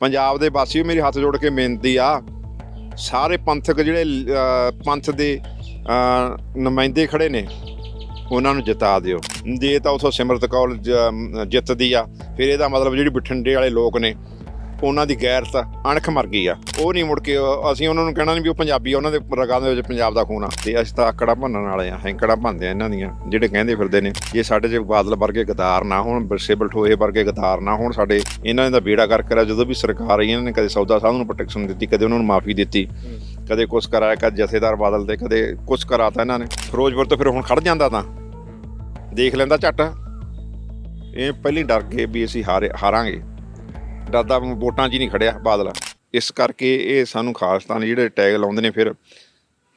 ਪੰਜਾਬ ਦੇ ਵਾਸੀਓ ਮੇਰੀ ਹੱਥ ਜੋੜ ਕੇ ਬੇਨਤੀ ਆ, ਸਾਰੇ ਪੰਥਕ ਜਿਹੜੇ ਪੰਥ ਦੇ ਨੁਮਾਇੰਦੇ ਖੜੇ ਨੇ, ਉਹਨਾਂ ਨੂੰ ਜਿਤਾ ਦਿਓ। ਜੇ ਤਾਂ ਉਥੋਂ ਸਿਮਰਤ ਕੌਰ ਜਿੱਤਦੀ ਆ, ਫਿਰ ਇਹਦਾ ਮਤਲਬ ਜਿਹੜੀ ਬਠਿੰਡੇ ਵਾਲੇ ਲੋਕ ਨੇ ਉਹਨਾਂ ਦੀ ਗੈਰਤ ਅਣਖ ਮਰ ਗਈ ਆ। ਉਹ ਨਹੀਂ ਮੁੜ ਕੇ, ਅਸੀਂ ਉਹਨਾਂ ਨੂੰ ਕਹਿਣਾ ਨਹੀਂ ਵੀ ਉਹ ਪੰਜਾਬੀ ਆ, ਉਹਨਾਂ ਦੇ ਰਗਾਂ ਦੇ ਵਿੱਚ ਪੰਜਾਬ ਦਾ ਖੂਨ ਆ। ਤੇ ਅਸੀਂ ਤਾਂ ਆਕੜਾ ਭੰਨਣ ਵਾਲੇ ਆ, ਹੈਂਕੜਾ ਭੰਨਦੇ ਆ ਇਹਨਾਂ ਦੀਆਂ, ਜਿਹੜੇ ਕਹਿੰਦੇ ਫਿਰਦੇ ਨੇ ਜੇ ਸਾਡੇ ਜੇ ਬਾਦਲ ਵਰਗੇ ਗਦਾਰ ਨਾ ਹੋਣ, ਬਿਰਸੇ ਬਲਠੋਏ ਵਰਗੇ ਗਦਾਰ ਨਾ ਹੋਣ, ਸਾਡੇ ਇਹਨਾਂ ਦਾ ਬੇੜਾ ਕਰ ਕਰਿਆ, ਜਦੋਂ ਵੀ ਸਰਕਾਰ ਆਈ, ਇਹਨਾਂ ਨੇ ਕਦੇ ਸੌਦਾ ਸਾਧ ਨੂੰ ਪ੍ਰੋਟੈਕਸ਼ਨ ਦਿੱਤੀ, ਕਦੇ ਉਹਨਾਂ ਨੂੰ ਮਾਫੀ ਦਿੱਤੀ, ਕਦੇ ਕੁਛ ਕਰਾਇਆ, ਕਦੇ ਜਥੇਦਾਰ ਬਾਦਲ ਤੇ ਕਦੇ ਕੁਛ ਕਰਾਤਾ ਇਹਨਾਂ ਨੇ। ਫਿਰੋਜ਼ਪੁਰ ਤੋਂ ਫਿਰ ਹੁਣ ਖੜ ਜਾਂਦਾ ਤਾਂ। ਦੇਖ ਲੈਂਦਾ ਝੱਟ। ਇਹ ਪਹਿਲੀ ਡਰ ਕੇ ਵੀ ਅਸੀਂ ਹਾਰੇ, ਹਾਰਾਂਗੇ। ਡਰਦਾ ਵੋਟਾਂ 'ਚ ਹੀ ਨਹੀਂ ਖੜਿਆ ਬਾਦਲ। ਇਸ ਕਰਕੇ ਇਹ ਸਾਨੂੰ ਖਾਲਸਤਾਨ ਜਿਹੜੇ ਟੈਗ ਲਾਉਂਦੇ ਨੇ, ਫਿਰ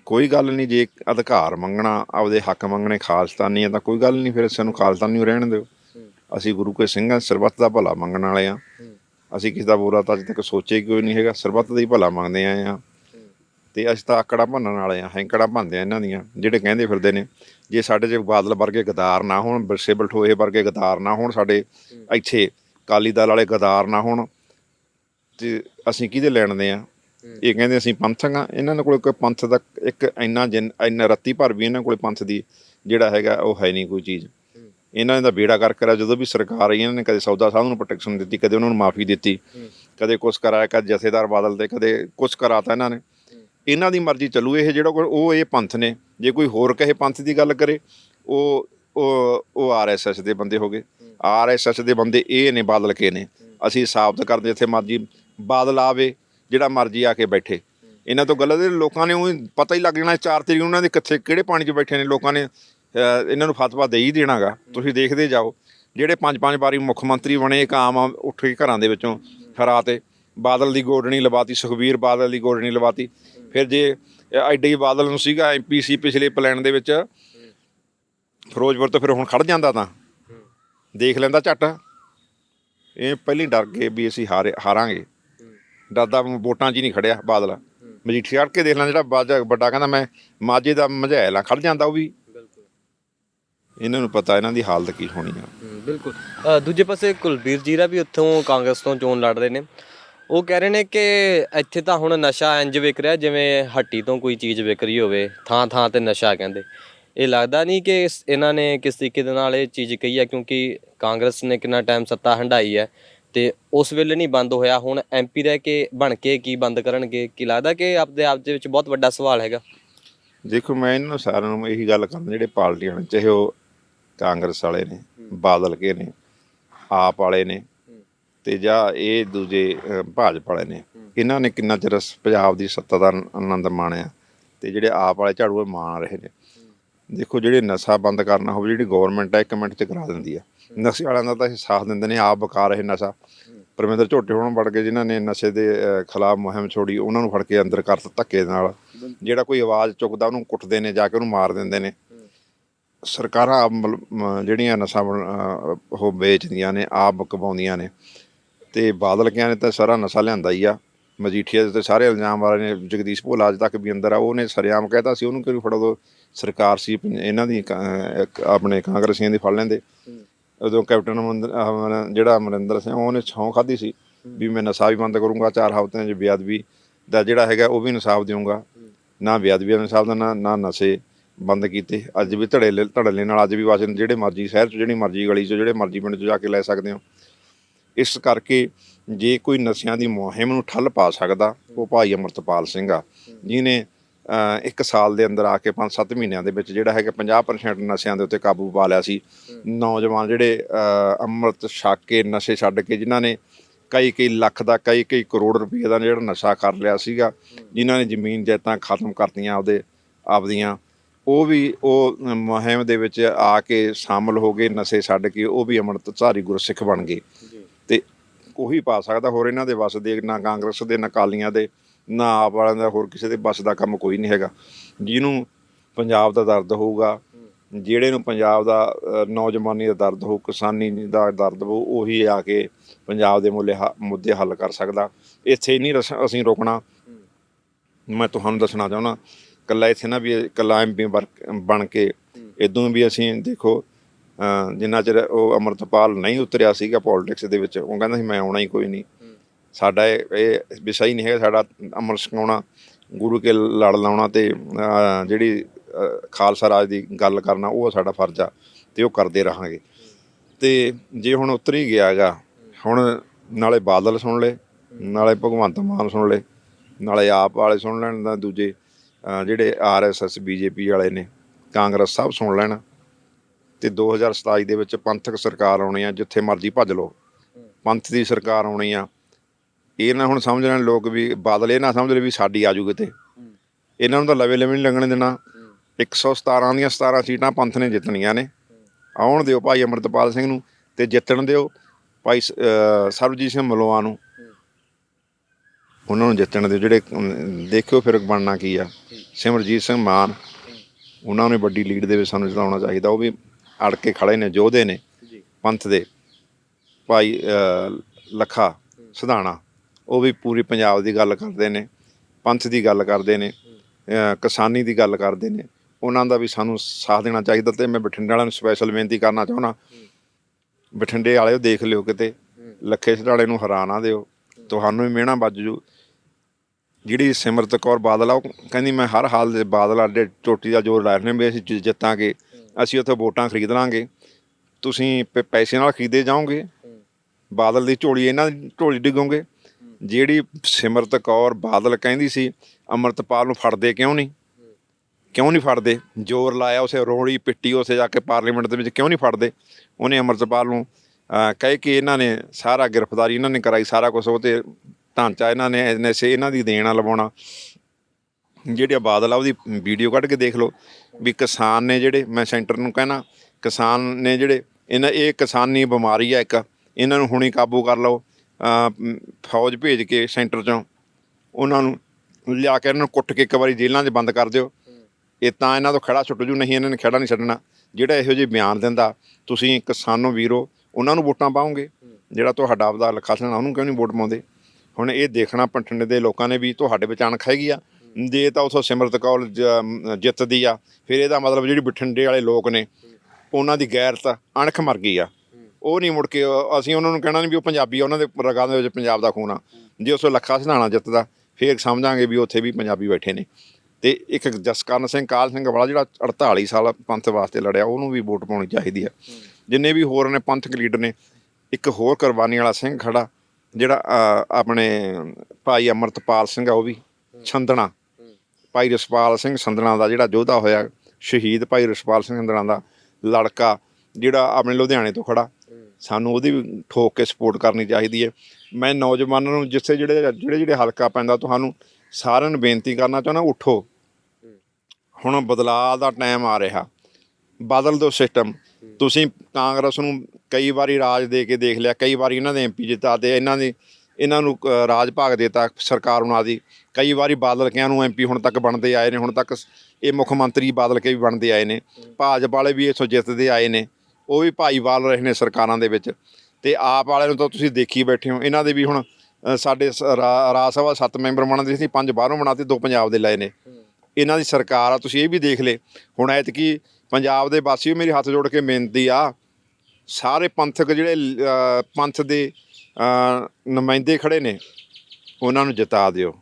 ਕੋਈ ਗੱਲ ਨਹੀਂ, ਜੇ ਅਧਿਕਾਰ ਮੰਗਣਾ, ਆਪਦੇ ਹੱਕ ਮੰਗਣੇ ਖਾਲਸਤਾਨੀ ਆ, ਤਾਂ ਕੋਈ ਗੱਲ ਨਹੀਂ, ਫਿਰ ਸਾਨੂੰ ਖਾਲਸਤਾਨੀ ਰਹਿਣ ਦਿਓ। ਅਸੀਂ ਗੁਰੂ ਕੇ ਸਿੰਘਾਂ, ਸਰਬੱਤ ਦਾ ਭਲਾ ਮੰਗਣ ਵਾਲੇ ਆ। ਅਸੀਂ ਕਿਸੇ ਦਾ ਬੁਰਾ ਤਾਂ ਅਜੇ ਤੱਕ ਸੋਚਿਆ ਕੋਈ ਨਹੀਂ ਹੈਗਾ। ਸਰਬੱਤ ਦਾ ਹੀ ਭਲਾ ਮੰਗਦੇ ਆਏ ਆ। ਤੇ ਅਸੀਂ ਤਾਂ ਆਕੜਾ ਭੰਨਣ ਵਾਲੇ ਆ, ਹੈਂਕੜਾ ਭੰਨਦੇ ਆ ਇਹਨਾਂ ਦੀਆਂ, ਜਿਹੜੇ ਕਹਿੰਦੇ ਫਿਰਦੇ ਨੇ, ਜੇ ਸਾਡੇ 'ਚ ਬਾਦਲ ਵਰਗੇ ਗਦਾਰ ਨਾ ਹੋਣ ਬਿਰਸੇ ਬਲਠੋਏ ਵਰਗੇ ਗਦਾਰ ਨਾ ਹੋਣ ਸਾਡੇ ਇੱਥੇ ਕਾਲੀ ਦਲ ਵਾਲੇ ਗਦਾਰ ਨਾ ਹੋਣ ਤੇ ਅਸੀਂ ਕਿਹਦੇ ਲੈਣਦੇ ਆ? ਇਹ ਕਹਿੰਦੇ ਅਸੀਂ ਪੰਥਕ ਆ। ਇਹਨਾਂ ਦੇ ਕੋਲ ਕੋਈ ਪੰਥ ਦਾ ਇੱਕ ਇੰਨਾ ਜਿੰਨ ਇੰਨਾ ਰੱਤੀ ਭਰ ਵੀ ਇਹਨਾਂ ਕੋਲ ਪੰਥ ਦੀ ਜਿਹੜਾ ਹੈਗਾ ਉਹ ਹੈ ਨਹੀਂ ਕੋਈ ਚੀਜ਼। ਇਹਨਾਂ ਦਾ ਬੇੜਾ ਕਰ ਕਰਿਆ। ਜਦੋਂ ਵੀ ਸਰਕਾਰ ਆਈ ਇਹਨਾਂ ਨੇ ਕਦੇ ਸੌਦਾ ਸਾਹਿਬ ਨੂੰ ਪ੍ਰੋਟੈਕਸ਼ਨ ਦਿੱਤੀ ਕਦੇ ਉਹਨਾਂ ਨੂੰ ਮਾਫੀ ਦਿੱਤੀ ਕਦੇ ਕੁਛ ਕਰਾਇਆ ਕਦੇ ਜਥੇਦਾਰ ਬਾਦਲ ਤੇ ਕਦੇ ਕੁਛ ਕਰਾਤਾ ਇਹਨਾਂ ਨੇ। ਇਹਨਾਂ ਦੀ ਮਰਜ਼ੀ ਚੱਲੂ। ਇਹ ਜਿਹੜਾ ਕੋਈ ਉਹ ਇਹ ਪੰਥ ਨੇ। ਜੇ ਕੋਈ ਹੋਰ ਕਹੇ ਪੰਥ ਦੀ ਗੱਲ ਕਰੇ ਉਹ ਉਹ ਆਰਐਸਐਸ ਦੇ ਬੰਦੇ ਹੋਗੇ ਆਰਐਸਐਸ ਦੇ ਬੰਦੇ ਇਹ ਨੇ ਬਾਦਲ ਕੇ ਨੇ। ਅਸੀਂ ਸਾਬਤ ਕਰਦੇ ਜਿੱਥੇ ਮਰਜ਼ੀ ਬਾਦਲ ਆਵੇ, ਜਿਹੜਾ ਮਰਜ਼ੀ ਆ ਕੇ ਬੈਠੇ। ਇਹਨਾਂ ਤੋਂ ਗਲਤ ਲੋਕਾਂ ਨੇ ਉਹ ਪਤਾ ਹੀ ਲੱਗ ਜਾਣਾ 4 ਤਰੀਕ ਉਹਨਾਂ ਦੇ ਕਿੱਥੇ, ਕਿਹੜੇ ਪਾਣੀ 'ਚ ਬੈਠੇ ਨੇ ਲੋਕਾਂ ਨੇ ਇਹਨਾਂ ਨੂੰ ਫਤਵਾ ਦੇ ਹੀ ਦੇਣਾਗਾ। ਤੁਸੀਂ ਦੇਖਦੇ ਜਾਓ, ਜਿਹੜੇ ਪੰਜ ਪੰਜ ਵਾਰੀ ਮੁੱਖ ਮੰਤਰੀ ਬਣੇ ਇੱਕ ਆਮ ਉੱਠ ਕੇ ਘਰਾਂ ਦੇ ਵਿੱਚੋਂ, ਹਰਾ ਤੇ, ਬਾਦਲ ਦੀ ਗੋਡਣੀ ਲਵਾਤੀ, ਸੁਖਬੀਰ ਬਾਦਲ ਦੀ ਗੋਡਣੀ ਲਵਾਤੀ। ਫਿਰ ਜੇ ਐਡੇ ਹੀ ਬਾਦਲ ਨੂੰ ਸੀਗਾ ਐਮਪੀ ਸੀ ਪਿਛਲੇ ਪਲਾਨ ਦੇ ਵਿੱਚ, ਫਿਰੋਜ਼ਪੁਰ ਤੋਂ ਫਿਰ ਹੁਣ ਖੜ ਜਾਂਦਾ ਤਾਂ। ਦੇਖ ਲੈਂਦਾ ਝੱਟ। ਇਹ ਪਹਿਲੀ ਡਰ ਗਏ ਵੀ ਅਸੀਂ ਹਾਰੇ ਹਾਰਾਂਗੇ। ਡਰਦਾ ਵੋਟਾਂ 'ਚ ਹੀ ਨਹੀਂ ਖੜਿਆ ਬਾਦਲ। ਮਜੀਠੀ ਛੱਡ ਕੇ ਦੇਖ ਲੈਂਦਾ ਜਿਹੜਾ ਬਾਜਾ ਵੱਡਾ ਕਹਿੰਦਾ ਮੈਂ ਮਾਝੇ ਦਾ ਮਝੈਲ ਆ ਖੜ ਜਾਂਦਾ ਉਹ ਵੀ। ਇਹਨਾਂ ਨੂੰ ਪਤਾ ਇਹਨਾਂ ਦੀ ਹਾਲਤ ਕੀ ਹੋਣੀ ਆ। ਬਿਲਕੁਲ। ਦੂਜੇ ਪਾਸੇ ਕੁਲਬੀਰ ਜੀਰਾ ਵੀ ਉੱਥੋਂ ਕਾਂਗਰਸ ਤੋਂ ਚੋਣ ਲੜ ਰਹੇ ਨੇ। ਉਹ ਕਹਿ ਰਹੇ ਨੇ ਕਿ ਇੱਥੇ ਤਾਂ ਹੁਣ ਨਸ਼ਾ ਇੰਜ ਵਿਕ ਰਿਹਾ ਜਿਵੇਂ ਹੱਟੀ ਤੋਂ ਕੋਈ ਚੀਜ਼ ਵਿਕ ਰਹੀ ਹੋਵੇ ਥਾਂ ਥਾਂ ਤੇ ਨਸ਼ਾ ਕਹਿੰਦੇ। ਇਹ ਲੱਗਦਾ ਨਹੀਂ ਕਿ ਇਸ- ਇਹਨਾਂ ਨੇ ਕਿਸ ਤਰੀਕੇ ਦੇ ਨਾਲ ਇਹ ਚੀਜ਼ ਕਹੀ ਹੈ ਕਿਉਂਕਿ ਕਾਂਗਰਸ ਨੇ ਕਿੰਨਾ ਟਾਈਮ ਸੱਤਾ ਹੰਡਾਈ ਹੈ ਤੇ ਉਸ ਵੇਲੇ ਨਹੀਂ ਬੰਦ ਹੋਇਆ ਹੁਣ ਐਮਪੀ ਰਹਿ ਕੇ ਬਣ ਕੇ ਕੀ ਬੰਦ ਕਰਨਗੇ ਕੀ ਲੱਗਦਾ ਕਿ ਆਪਦੇ ਆਪ ਦੇ ਵਿੱਚ ਬਹੁਤ ਵੱਡਾ ਸਵਾਲ ਹੈਗਾ? ਦੇਖੋ ਮੈਂ ਇਹਨਾਂ ਨੂੰ ਸਾਰਿਆਂ ਨੂੰ ਇਹੀ ਗੱਲ ਕਰਦਾ ਜਿਹੜੇ ਪਾਰਟੀਆਂ ਨੇ ਚਾਹੇ ਉਹ ਕਾਂਗਰਸ ਵਾਲੇ ਨੇ ਬਾਦਲ ਕੇ ਨੇ ਆਪ ਵਾਲੇ ਨੇ ਤੇ ਜਾਂ ਇਹ ਦੂਜੇ ਅਹ, ਭਾਜਪਾ ਵਾਲੇ ਨੇ ਇਹਨਾਂ ਨੇ ਕਿੰਨਾ ਚਿਰ ਸ- ਪੰਜਾਬ ਦੀ ਸੱਤਾ ਦਾ ਆਨ- ਆਨੰਦ ਮਾਣਿਆ ਤੇ ਜਿਹੜੇ ਆਪ ਵਾਲੇ ਝਾੜੂ ਇਹ ਮਾਣ ਰਹੇ ਨੇ। ਦੇਖੋ ਜਿਹੜੇ ਨਸ਼ਾ ਬੰਦ ਕਰਨਾ ਹੋਵੇ ਜਿਹੜੀ ਗਵਰਨਮੈਂਟ ਹੈ ਇੱਕ ਮਿੰਟ ਚ ਕਰਾ ਦਿੰਦੀ ਆ। ਨਸ਼ੇ ਵਾਲਿਆਂ ਦਾ ਤਾਂ ਇਹ ਸਾਥ ਦਿੰਦੇ ਨੇ ਆਪ ਬਕਾ ਰਹੇ ਨਸ਼ਾ। ਪਰਮੇਂਦਰ ਝੋਟੇ ਹੁਣ ਵੜ ਕੇ ਜਿਨ੍ਹਾਂ ਨੇ ਨਸ਼ੇ ਦੇ ਖਿਲਾਫ ਮੁਹਿੰਮ ਛੋੜੀ ਉਹਨਾਂ ਨੂੰ ਫੜ ਕੇ ਅੰਦਰ ਕਰ ਧੱਕੇ ਦੇ ਨਾਲ। ਜਿਹੜਾ ਕੋਈ ਆਵਾਜ਼ ਚੁੱਕਦਾ ਉਹਨੂੰ ਕੁੱਟਦੇ ਨੇ ਜਾ ਕੇ ਉਹਨੂੰ ਮਾਰ ਦਿੰਦੇ ਨੇ। ਸਰਕਾਰਾਂ ਆਪ ਜਿਹੜੀਆਂ ਨਸ਼ਾ ਉਹ ਵੇਚਦੀਆਂ ਨੇ ਆਪ ਬਕਵਾਉਂਦੀਆਂ ਨੇ। ਤੇ ਬਾਦਲ ਕਿਆਂ ਨੇ ਤਾਂ ਸਾਰਾ ਨਸ਼ਾ ਲਿਆਂਦਾ ਹੀ ਆ। ਮਜੀਠੀਆ ਦੇ ਤੇ ਸਾਰੇ ਇਲਜ਼ਾਮ ਵਾਲੇ ਨੇ ਜਗਦੀਸ਼ ਭੋਲਾ ਅੱਜ ਤੱਕ ਵੀ ਅੰਦਰ ਆ ਉਹਨੇ ਸਰਿਆਮ ਕਹਿਤਾ ਸੀ ਉਹਨੂੰ ਕਿਉਂ ਫੜੋ ਸਰਕਾਰ ਸੀ ਇਹਨਾਂ ਦੀ ਕ- ਇੱਕ ਆਪਣੇ ਕਾਂਗਰਸੀਆਂ ਦੀ ਫੜ ਲੈਂਦੇ। ਉਦੋਂ ਕੈਪਟਨ ਅਮਰਿੰਦਰ ਅਹ, ਜਿਹੜਾ ਅਮਰਿੰਦਰ ਸਿੰਘ ਉਹਨੇ ਛੌਂ ਖਾਧੀ ਸੀ ਵੀ ਮੈਂ ਨਸ਼ਾ ਵੀ ਬੰਦ ਕਰੂੰਗਾ ਚਾਰ ਹਫ਼ਤਿਆਂ 'ਚ ਬੇਅਦਬੀ ਦਾ ਜਿਹੜਾ ਹੈਗਾ ਉਹ ਵੀ ਇਨਸਾਫ ਦੇਵਾਂਗਾ ਨਾ ਬੇਅਦਬੀ ਦਾ ਇਨਸਾਫ ਦਾ ਨਾ ਨਾ ਨਸ਼ੇ ਬੰਦ ਕੀਤੇ। ਅੱਜ ਵੀ ਧੜੇਲੇ ਧੜੇਲੇ ਨਾਲ ਅੱਜ ਵੀ ਵਾਜਨ ਜਿਹੜੇ ਮਰਜ਼ੀ ਸ਼ਹਿਰ 'ਚ ਜਿਹੜੀ ਮਰਜ਼ੀ ਗਲੀ 'ਚ ਜਿਹੜੇ ਮਰਜ਼ੀ ਪਿੰਡ 'ਚ ਜਾ ਕੇ ਲੈ ਸਕਦੇ ਹੋ। ਇਸ ਕਰਕੇ ਜੇ ਕੋਈ ਨਸ਼ਿਆਂ ਦੀ ਮੁਹਿੰਮ ਨੂੰ ਠੱਲ ਪਾ ਸਕਦਾ ਉਹ ਭਾਈ ਅਮਰਤਪਾਲ ਸਿੰਘ ਆ ਜਿਨੇ ਅਹ, ਇੱਕ ਸਾਲ ਦੇ ਅੰਦਰ ਆ ਕੇ 5-7 ਮਹੀਨਿਆਂ ਦੇ ਵਿੱਚ ਜਿਹੜਾ ਹੈਗਾ 50% ਨਸ਼ਿਆਂ ਦੇ ਉੱਤੇ ਕਾਬੂ ਪਾ ਲਿਆ ਸੀ। ਨੌਜਵਾਨ ਜਿਹੜੇ ਅੰਮ੍ਰਿਤ ਛਕ ਕੇ ਨਸ਼ੇ ਛੱਡ ਕੇ ਜਿਨ੍ਹਾਂ ਨੇ ਕਈ ਕਈ ਲੱਖ ਦਾ ਕਈ ਕਈ ਕਰੋੜ ਰੁਪਏ ਦਾ ਜਿਹੜਾ ਨਸ਼ਾ ਕਰ ਲਿਆ ਸੀਗਾ ਜਿਨ੍ਹਾਂ ਨੇ ਜ਼ਮੀਨ ਜਾਇਦਾਦਾਂ ਖਤਮ ਕਰਤੀਆਂ ਆਪਦੇ ਆਪਦੀਆਂ ਉਹ ਵੀ ਉਹ ਮੁਹਿੰਮ ਦੇ ਵਿੱਚ ਆ ਕੇ ਸ਼ਾਮਲ ਹੋ ਗਏ ਨਸ਼ੇ ਛੱਡ ਕੇ ਉਹ ਵੀ ਅੰਮ੍ਰਿਤਧਾਰੀ ਗੁਰਸਿੱਖ ਬਣ ਗਏ। ਤੇ ਉਹੀ ਪਾ ਸਕਦਾ ਹੋਰ ਇਹਨਾਂ ਦੇ ਵੱਸ ਦੇ ਨਾ ਕਾਂਗਰਸ ਦੇ ਨਾ ਅਕਾਲੀਆਂ ਦੇ ਨਾ ਆਪ ਵਾਲਿਆਂ ਦਾ ਹੋਰ ਕਿਸੇ ਦੇ ਵੱਸ ਦਾ ਕੰਮ ਕੋਈ ਨਹੀਂ ਹੈਗਾ। ਜਿਹਨੂੰ ਪੰਜਾਬ ਦਾ ਦਰਦ ਹੋਊਗਾ, ਜਿਹੜੇ ਨੂੰ ਪੰਜਾਬ ਦਾ ਨੌਜਵਾਨੀ ਦਾ ਦਰਦ ਹੋ ਕਿਸਾਨੀ ਦਾ ਦਰਦ ਹੋ ਉਹੀ ਆ ਕੇ ਪੰਜਾਬ ਦੇ ਮੁੱਲੇ ਹ- ਮੁੱਦੇ ਹੱਲ ਕਰ ਸਕਦਾ। ਇੱਥੇ ਨਹੀਂ ਰਸ- ਅਸੀਂ ਰੋਕਣਾ। ਮੈਂ ਤੁਹਾਨੂੰ ਦੱਸਣਾ ਚਾਹੁੰਦਾ ਕੱਲਾ ਇੱਥੇ ਨਾ ਵੀ ਕੱਲਾ ਐਮਪੀ ਬਣ ਕੇ, ਇਦੋਂ ਵੀ ਅਸੀਂ ਦੇਖੋ ਜਿੰਨਾ ਚਿਰ ਉਹ ਅਮਰਤਪਾਲ ਨਹੀਂ ਉਤਰਿਆ ਸੀਗਾ ਪੋਲਿਟਿਕਸ ਦੇ ਵਿੱਚ, ਉਹ ਕਹਿੰਦਾ ਸੀ ਮੈਂ ਆਉਣਾ ਹੀ ਕੋਈ ਨਹੀਂ। ਸਾਡਾ ਇਹ ਇਹ ਵਿਸ਼ਾ ਹੀ ਨਹੀਂ ਹੈਗਾ ਸਾਡਾ ਅਮਰ ਛਕਾਉਣਾ ਗੁਰੂ ਕੇ ਲੜ ਲਾਉਣਾ ਤੇ ਜਿਹੜੀ ਖਾਲਸਾ ਰਾਜ ਦੀ ਗੱਲ ਕਰਨਾ ਉਹ ਸਾਡਾ ਫਰਜ਼ ਆ ਤੇ ਉਹ ਕਰਦੇ ਰਹਾਂਗੇ। ਤੇ ਜੇ ਹੁਣ ਉਤਰ ਹੀ ਗਿਆ ਹੁਣ ਨਾਲੇ ਬਾਦਲ ਸੁਣ ਲੈ ਨਾਲੇ ਭਗਵੰਤ ਮਾਨ ਸੁਣ ਲੈ ਨਾਲੇ ਆਪ ਵਾਲੇ ਸੁਣ ਲੈਣ ਤਾਂ ਦੂਜੇ ਅਹ, ਜਿਹੜੇ ਆਰਐਸਐਸ ਬੀਜੇਪੀ ਵਾਲੇ ਨੇ ਕਾਂਗਰਸ ਸਭ ਸੁਣ ਲੈਣ। ਤੇ 2027 ਦੇ ਵਿੱਚ ਪੰਥਕ ਸਰਕਾਰ ਆਉਣੀ ਆ ਜਿੱਥੇ ਮਰਜ਼ੀ ਭੱਜ ਲਓ। ਪੰਥ ਦੀ ਸਰਕਾਰ ਆਉਣੀ ਆ ਇਹ ਨਾ ਹੁਣ ਸਮਝ ਲੈਣ ਲੋਕ ਵੀ ਬਾਦਲ ਇਹ ਨਾ ਸਮਝ ਲੈ ਵੀ ਸਾਡੀ ਆਜੂ ਕਿਤੇ। ਇਹਨਾਂ ਨੂੰ ਤਾਂ ਲਵੇ ਲਵੇ ਨਹੀਂ ਲੱਗਣ ਦੇਣਾ। 117 ਦੀਆਂ 17 ਸੀਟਾਂ ਪੰਥ ਨੇ ਜਿੱਤਣੀਆਂ ਨੇ। ਆਉਣ ਦਿਓ ਭਾਈ ਅਮਰਤਪਾਲ ਸਿੰਘ ਨੂੰ ਤੇ ਜਿੱਤਣ ਦਿਓ ਭਾਈ ਸਰਬਜੀਤ ਸਿੰਘ ਮਲੋਆ ਨੂੰ। ਉਹਨਾਂ ਨੂੰ ਜਿੱਤਣ ਦਿਓ। ਜਿਹੜੇ ਦੇਖਿਓ ਫਿਰ ਬਣਨਾ ਕੀ ਆ। ਸਿਮਰਜੀਤ ਸਿੰਘ ਮਾਨ ਉਹਨਾਂ ਨੂੰ ਵੱਡੀ ਲੀਡ ਦੇ ਵਿੱਚ ਸਾਨੂੰ ਜਿਤਾਉਣਾ ਚਾਹੀਦਾ। ਉਹ ਵੀ ਅੜ ਕੇ ਖੜੇ ਨੇ ਯੋਧੇ ਨੇ ਪੰਥ ਦੇ। ਭਾਈ ਲੱਖਾ ਸਿਧਾਣਾ। ਉਹ ਵੀ ਪੂਰੀ ਪੰਜਾਬ ਦੀ ਗੱਲ ਕਰਦੇ ਨੇ, ਪੰਥ ਦੀ ਗੱਲ ਕਰਦੇ ਨੇ ਕਿਸਾਨੀ ਦੀ ਗੱਲ ਕਰਦੇ ਨੇ, ਉਹਨਾਂ ਦਾ ਵੀ ਸਾਨੂੰ ਸਾਥ ਦੇਣਾ ਚਾਹੀਦਾ ਤੇ ਮੈਂ ਬਠਿੰਡੇ ਵਾਲਿਆਂ ਨੂੰ ਸਪੈਸ਼ਲ ਬੇਨਤੀ ਕਰਨਾ ਚਾਹੁੰਦਾ। ਬਠਿੰਡੇ ਵਾਲਿਓ ਦੇਖ ਲਿਓ ਕਿਤੇ, ਲੱਖੇ ਸਿਧਾਣੇ ਨੂੰ ਹਰਾ ਨਾ ਦਿਓ, ਤੁਹਾਨੂੰ ਵੀ ਮਿਹਣਾ ਵੱਜ ਜੂ। ਜਿਹੜੀ ਸਿਮਰਤ ਕੌਰ ਬਾਦਲ ਆ, ਉਹ ਕਹਿੰਦੀ ਮੈਂ ਹਰ ਹਾਲ ਦੇ ਬਾਦਲ ਅੱਡੇ ਚੋਟੀ ਦਾ ਜ਼ੋਰ ਲਾਇਆ ਨੇ ਵੀ ਅਸੀਂ ਜਿੱਤਾਂਗੇ, ਅਸੀਂ ਉੱਥੇ ਵੋਟਾਂ ਖਰੀਦ ਲਾਂਗੇ, ਤੁਸੀਂ ਪ- ਪੈਸੇ ਨਾਲ ਖਰੀਦੇ ਜਾਓਗੇ, ਬਾਦਲ ਦੀ ਝੋਲੀ ਇਹਨਾਂ ਦੀ ਝੋਲੀ ਡਿੱਗੋਗੇ ਜਿਹੜੀ ਸਿਮਰਤ ਕੌਰ ਬਾਦਲ ਕਹਿੰਦੀ ਸੀ, ਅਮਰਤਪਾਲ ਨੂੰ ਫੜਦੇ ਕਿਉਂ ਨਹੀਂ? ਕਿਉਂ ਨਹੀਂ ਫੜਦੇ? ਜ਼ੋਰ ਲਾਇਆ ਉਸੇ ਰੋੜੀ ਪਿੱਟੀ ਉਸੇ ਜਾ ਕੇ ਪਾਰਲੀਮੈਂਟ ਦੇ ਵਿੱਚ, ਕਿਉਂ ਨਹੀਂ ਫੜਦੇ? ਉਹਨੇ ਅਮਰਤਪਾਲ ਨੂੰ ਕਹਿ ਕੇ ਇਹਨਾਂ ਨੇ ਸਾਰਾ ਗ੍ਰਿਫਤਾਰੀ ਇਹਨਾਂ ਨੇ ਕਰਾਈ, ਸਾਰਾ ਕੁਝ ਉਹ ਤੇ ਢਾਂਚਾ ਇਹਨਾਂ ਨੇ ਨਸ਼ੇ ਇਹਨਾਂ ਦੀ ਦੇਣਾ ਲਵਾਉਣਾ। ਜਿਹੜੇ ਬਾਦਲ ਆ, ਉਹਦੀ ਵੀਡੀਓ ਕੱਢ ਕੇ ਦੇਖ ਲਓ ਵੀ ਕਿਸਾਨ ਨੇ ਜਿਹੜੇ, ਮੈਂ ਸੈਂਟਰ ਨੂੰ ਕਹਿਣਾ, ਕਿਸਾਨ ਨੇ ਜਿਹੜੇ, ਇਹਨਾਂ, ਇਹ ਕਿਸਾਨੀ ਬਿਮਾਰੀ ਆ ਇੱਕ, ਇਹਨਾਂ ਨੂੰ ਹੁਣੀ ਕਾਬੂ ਕਰ ਲਓ। ਫੌਜ ਭੇਜ ਕੇ ਸੈਂਟਰ ਚੋਂ ਉਹਨਾਂ ਨੂੰ ਲਿਆ ਕੇ ਇਹਨਾਂ ਨੂੰ ਕੁੱਟ ਕੇ ਇੱਕ ਵਾਰੀ ਜੇਲ੍ਹਾਂ 'ਚ ਬੰਦ ਕਰ ਦਿਓ। ਇਹ ਤਾਂ ਇਹਨਾਂ ਤੋਂ ਖੜਾ ਛੁੱਟ ਜੂ ਨਹੀਂ ਇਹਨਾਂ ਨੇ ਖੜਾ ਨਹੀਂ ਛੱਡਣਾ। ਜਿਹੜਾ ਇਹੋ ਜਿਹੇ ਬਿਆਨ ਦਿੰਦਾ ਤੁਸੀਂ ਕਿਸਾਨੋ ਵੀਰੋ ਉਹਨਾਂ ਨੂੰ ਵੋਟਾਂ ਪਾਓਗੇ? ਜਿਹੜਾ ਤੁਹਾਡਾ ਆਪਦਾ ਲੱਖਾ ਸਣਾ ਉਹਨੂੰ ਕਿਉਂ ਨਹੀਂ ਵੋਟ ਪਾਉਂਦੇ? ਹੁਣ ਇਹ ਦੇਖਣਾ ਪਠੰਡੇ ਦੇ ਲੋਕਾਂ ਨੇ ਵੀ ਤੁਹਾਡੇ ਵਿੱਚ ਅਣਖ ਹੈਗੀ ਆ। ਜੇ ਤਾਂ ਉਥੋਂ ਸਿਮਰਤ ਕੌਰ ਜਿੱਤਦੀ ਆ ਫਿਰ ਇਹਦਾ ਮਤਲਬ ਜਿਹੜੀ ਬਠਿੰਡੇ ਵਾਲੇ ਲੋਕ ਨੇ ਉਹਨਾਂ ਦੀ ਗੈਰਤ ਅਣਖ ਮਰ ਗਈ ਆ। ਉਹ ਨਹੀਂ ਮੁੜ ਕੇ ਉਹ- ਅਸੀਂ ਉਹਨਾਂ ਨੂੰ ਕਹਿਣਾ ਨਹੀਂ ਵੀ ਉਹ ਪੰਜਾਬੀ ਆ ਉਹਨਾਂ ਦੇ ਰਗਾਂ ਦੇ ਵਿੱਚ ਪੰਜਾਬ ਦਾ ਖੂਨ ਆ। ਜੇ ਉਸ ਲੱਖਾ ਸਿਧਾਣਾ ਜਿੱਤਦਾ ਫਿਰ ਸਮਝਾਂਗੇ ਵੀ ਉੱਥੇ ਵੀ ਪੰਜਾਬੀ ਬੈਠੇ ਨੇ। ਤੇ ਇੱਕ ਜਸਕਰਨ ਸਿੰਘ ਕਾਲ ਸਿੰਘ ਵਾਲਾ ਜਿਹੜਾ 48 ਸਾਲ ਪੰਥ ਵਾਸਤੇ ਲੜਿਆ ਉਹਨੂੰ ਵੀ ਵੋਟ ਪਾਉਣੀ ਚਾਹੀਦੀ ਆ। ਜਿੰਨੇ ਵੀ ਹੋਰ ਨੇ ਪੰਥਕ ਲੀਡਰ ਨੇ ਇੱਕ ਹੋਰ ਕੁਰਬਾਨੀ ਵਾਲਾ ਸਿੰਘ ਖੜਾ ਜਿਹੜਾ ਅਹ, ਆਪਣੇ ਭਾਈ ਅਮਰਤਪਾਲ ਸਿੰਘ ਆ ਉਹ ਵੀ ਛੰਦਣਾ। ਭਾਈ ਰਸਪਾਲ ਸਿੰਘ ਸੰਧਣਾ ਦਾ ਜਿਹੜਾ ਯੋਧਾ ਹੋਇਆ ਸ਼ਹੀਦ ਭਾਈ ਰਸਪਾਲ ਸਿੰਘ ਸੰਧਣਾ ਦਾ ਲੜਕਾ ਜਿਹੜਾ ਆਪਣੇ ਲੁਧਿਆਣੇ ਤੋਂ ਖੜਾ ਸਾਨੂੰ ਉਹਦੀ ਵੀ ਠੋਕ ਕੇ ਸਪੋਰਟ ਕਰਨੀ ਚਾਹੀਦੀ ਹੈ। ਮੈਂ ਨੌਜਵਾਨਾਂ ਨੂੰ ਜਿੱਥੇ ਜਿਹੜੇ ਜਿਹੜੇ ਜਿਹੜੇ ਹਲਕਾ ਪੈਂਦਾ, ਤੁਹਾਨੂੰ ਸਾਰਿਆਂ ਨੂੰ ਬੇਨਤੀ ਕਰਨਾ ਚਾਹੁੰਦਾ, ਉੱਠੋ। ਹੁਣ ਬਦਲਾਅ ਦਾ ਟਾਈਮ ਆ ਰਿਹਾ। ਬਦਲ ਦਿਓ ਸਿਸਟਮ ਤੁਸੀਂ ਕਾਂਗਰਸ ਨੂੰ ਕਈ ਵਾਰੀ ਰਾਜ ਦੇ ਕੇ ਦੇਖ ਲਿਆ, ਕਈ ਵਾਰੀ ਇਹਨਾਂ ਦੇ ਐਮਪੀ ਜਿਤਾ ਤੇ ਇਹਨਾਂ ਦੀ, ਇਹਨਾਂ ਨੂੰ ਰਾਜ ਭਾਗ ਦਿੱਤਾ ਸਰਕਾਰ ਉਹਨਾਂ ਦੀ। ਕਈ ਵਾਰੀ ਬਾਦਲ ਕਿਆਂ ਨੂੰ ਐਮਪੀ ਹੁਣ ਤੱਕ ਬਣਦੇ ਆਏ ਨੇ, ਹੁਣ ਤੱਕ ਇਹ ਮੁੱਖ ਮੰਤਰੀ ਬਾਦਲ ਕੇ ਵੀ ਬਣਦੇ ਆਏ ਨੇ। ਭਾਜਪਾ ਵਾਲੇ ਵੀ ਇੱਥੋਂ ਜਿੱਤਦੇ ਆਏ ਨੇ। ਉਹ ਵੀ ਭਾਈਵਾਲ ਰਹੇ ਨੇ ਸਰਕਾਰਾਂ ਦੇ ਵਿੱਚ। ਤੇ ਆਪ ਵਾਲਿਆਂ ਨੂੰ ਤਾਂ ਤੁਸੀਂ ਦੇਖੀ ਬੈਠੇ ਹੋ। ਇਹਨਾਂ ਦੇ ਵੀ ਹੁਣ ਸਾਡੇ ਸ- ਰਾਜ ਸਭਾ ਸੱਤ ਮੈਂਬਰ ਬਣਾਉਂਦੇ ਸੀ, ਪੰਜ ਬਾਹਰੋਂ ਬਣਾਤੇ, ਦੋ ਪੰਜਾਬ ਦੇ ਲਏ ਨੇ। ਇਹਨਾਂ ਦੀ ਸਰਕਾਰ ਆ, ਤੁਸੀਂ ਇਹ ਵੀ ਦੇਖ ਲੇ ਹੁਣ ਐਤਕੀ ਪੰਜਾਬ ਦੇ ਵਾਸੀਓ ਮੇਰੇ ਹੱਥ ਜੋੜ ਕੇ ਬੇਨਤੀ ਆ, ਸਾਰੇ ਪੰਥਕ ਜਿਹੜੇ ਪੰਥ ਦੇ ਨੁਮਾਇੰਦੇ ਖੜੇ ਨੇ, ਉਹਨਾਂ ਨੂੰ ਜਿਤਾ ਦਿਓ।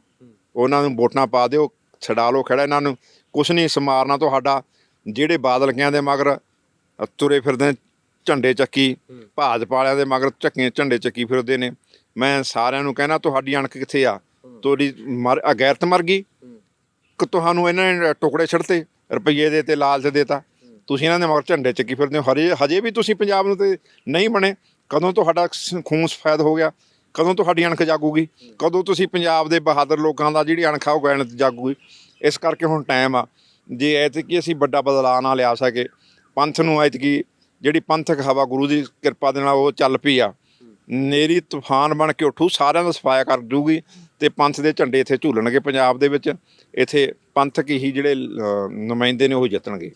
ਉਹਨਾਂ ਨੂੰ ਵੋਟਾਂ ਪਾ ਦਿਓ, ਛਡਾ ਲਓ ਖੜਾ। ਇਹਨਾਂ ਨੂੰ ਕੁਛ ਨਹੀਂ ਸਮਾਰਨਾ ਤੁਹਾਡਾ। ਜਿਹੜੇ ਬਾਦਲ ਕਿਆਂ ਦੇ ਮਗਰ ਤੁਰੇ ਫਿਰਦੇ ਝੰਡੇ ਚੱਕੀ ਭਾਜਪਾ ਵਾਲਿਆਂ ਦੇ ਮਗਰ ਝੱਕੀਆਂ ਝੰਡੇ ਚੱਕੀ ਫਿਰਦੇ ਨੇ। ਮੈਂ ਸਾਰਿਆਂ ਨੂੰ ਕਹਿਣਾ ਤੁਹਾਡੀ ਅਣਖ ਕਿੱਥੇ ਆ? ਤੁਹਾਡੀ ਮਰ ਅਗੈਰਤ ਮਰ ਗਈ। ਕਿ ਤੁਹਾਨੂੰ ਇਹਨਾਂ ਨੇ ਟੁਕੜੇ ਛੱਡਤੇ ਰੁਪਈਏ ਦੇ ਤੇ ਲਾਲਚ ਦੇਤਾ। ਤੁਸੀਂ ਇਹਨਾਂ ਦੇ ਮਗਰ ਝੰਡੇ ਚੱਕੀ ਫਿਰਦੇ ਹੋ। ਹਜੇ ਹਜੇ ਵੀ ਤੁਸੀਂ ਪੰਜਾਬ ਨੂੰ ਤੇ ਨਹੀਂ ਬਣੇ। ਕਦੋਂ ਤੁਹਾਡਾ ਖੂਨ ਸਫੈਦ ਹੋ ਗਿਆ? ਕਦੋਂ ਤੁਹਾਡੀ ਅਣਖ ਜਾਗੂਗੀ? ਕਦੋਂ ਤੁਸੀਂ ਪੰਜਾਬ ਦੇ ਬਹਾਦਰ ਲੋਕਾਂ ਦਾ ਜਿਹੜੀ ਅਣਖ ਆ ਉਹ ਗੈਣਤ ਜਾਗੂਗੀ? ਇਸ ਕਰਕੇ ਹੁਣ ਟਾਈਮ ਆ। ਜੇ ਐਤਕੀ ਅਸੀਂ ਵੱਡਾ ਬਦਲਾਅ ਨਾ ਲਿਆ ਸਕੇ। ਪੰਥ ਨੂੰ ਐਤਕੀ ਜਿਹੜੀ ਪੰਥਕ ਹਵਾ ਗੁਰੂ ਦੀ ਕਿਰਪਾ ਦੇ ਨਾਲ ਉਹ ਚੱਲ ਪਈ ਆ, ਨੇਰੀ ਤੂਫਾਨ ਬਣ ਕੇ ਉੱਠੂ, ਸਾਰਿਆਂ ਦਾ ਸਫਾਇਆ ਕਰ ਜੂਗੀ ਤੇ ਪੰਥ ਦੇ ਝੰਡੇ ਇੱਥੇ ਝੂਲਣਗੇ ਪੰਜਾਬ ਦੇ ਵਿੱਚ, ਇੱਥੇ ਪੰਥਕ ਹੀ ਜਿਹੜੇ ਨੁਮਾਇੰਦੇ ਨੇ ਉਹ ਜਿੱਤਣਗੇ।